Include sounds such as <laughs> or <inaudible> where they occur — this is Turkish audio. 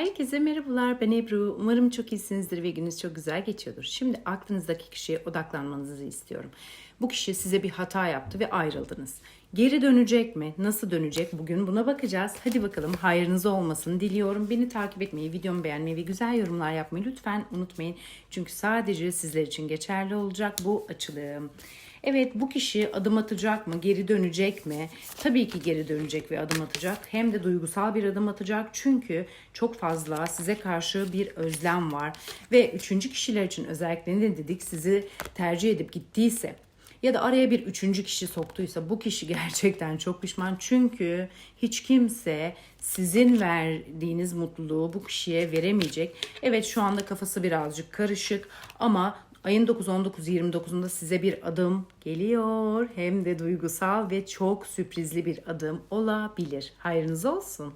Herkese merhabalar ben Ebru. Umarım çok iyisinizdir ve gününüz çok güzel geçiyordur. Şimdi aklınızdaki kişiye odaklanmanızı istiyorum. Bu kişi size bir hata yaptı ve ayrıldınız. Geri dönecek mi? Nasıl dönecek? Bugün buna bakacağız. Hadi bakalım hayrınız olmasın diliyorum. Beni takip etmeyi, videomu beğenmeyi ve güzel yorumlar yapmayı lütfen unutmayın. Çünkü sadece sizler için geçerli olacak bu açılım. Evet bu kişi adım atacak mı? Geri dönecek mi? Tabii ki geri dönecek ve adım atacak. Hem de duygusal bir adım atacak. Çünkü çok fazla size karşı bir özlem var. Ve üçüncü kişiler için özellikle ne dedik? Sizi tercih edip gittiyse ya da araya bir üçüncü kişi soktuysa bu kişi <laughs> gerçekten çok pişman. Çünkü hiç kimse sizin verdiğiniz mutluluğu bu kişiye veremeyecek. Evet şu anda kafası birazcık karışık ama ayın 9-19-29'unda size bir adım geliyor. Hem de duygusal ve çok sürprizli bir adım olabilir. Hayrınız olsun.